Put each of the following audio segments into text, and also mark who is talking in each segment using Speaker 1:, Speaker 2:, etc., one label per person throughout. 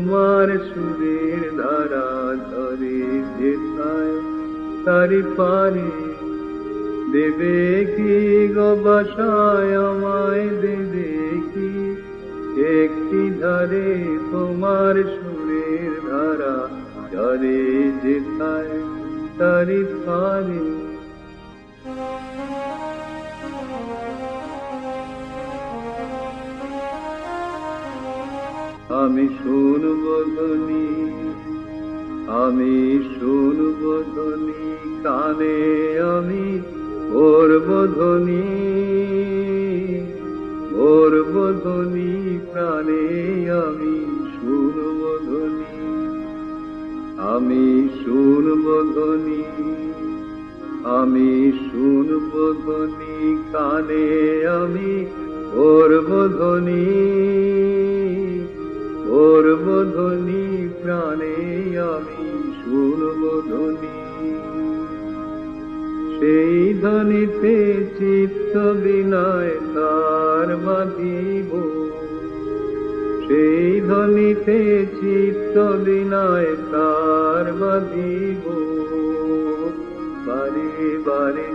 Speaker 1: তোমার সুরের ধারা ধরে যেথায় তারি পারে দেবে কি গো বাসায়, আমায় দেবে কি? একটি ধারে তোমার সুরের ধারা ধরে যেথায় তারি পারে আমি শুনব ধ্বনি, আমি শুনব ধ্বনি, কানে আমি করব ধ্বনি করব ধ্বনি, প্রাণে আমি শুনব ধ্বনি, আমি শুনব ধ্বনি, আমি শুনব ধ্বনি, কানে আমি করব ধ্বনি। ধ্বনি, প্রাণে আমি শুনব ধ্বনি। সেই ধ্বনিতে চিত্ত বিনয় তার বাঁধিব সেই ধ্বনিতে চিত্ত বিনয় তার বাঁধিব বারে বারে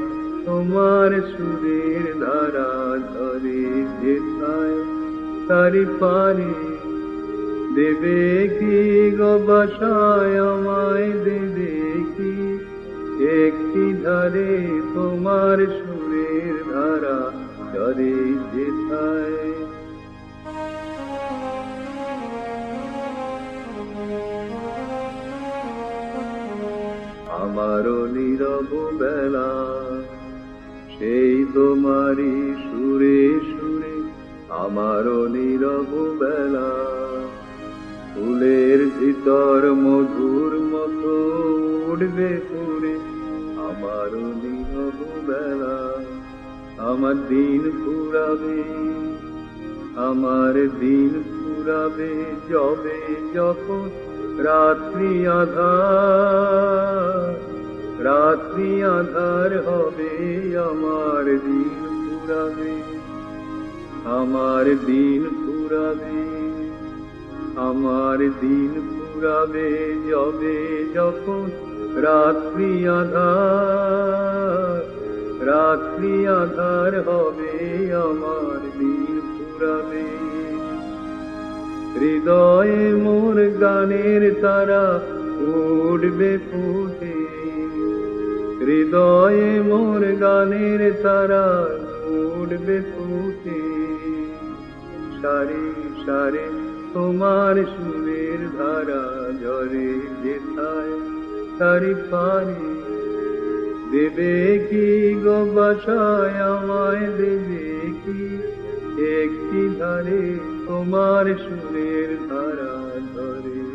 Speaker 1: তোমার সুরের ধারা ধরে যেথায়, তারি পারে দেবে কি গো দেবে কি? একটি ধারে তোমার সুরের ধারা ধরে যেথায়। আমারও নীরব বেলা, সেই তোমারই সুরে সুরে, আমারও নীরব বেলা। ফুলের ভিতর মধুর মতো উঠবে পুরে আমার নীরব বেলা আমার দিন পুরাবে আমার দিন পুরাবে যবে যখন রাত্রি আধার রাত্রি আধার হবে আমার দিন পুরাবে আমার দিন পুরাবে আমার দিন পুরাবে, যবে যখন রাত্রি আধার রাত্রি আধার হবে আমার দিন পুরাবে। হৃদয়ে মোর গানের তারা উঠবে ফুটে। হৃদয়ে মোর গানের তারা উঠবে ফুটে। সারি, সারে তোমার সুরের ধারা জরে যেথায় তারি পারে দেবে কি গো বাসায় আমায়, দেবে কি একটি ধারে তোমার সুরের ধারা ধরে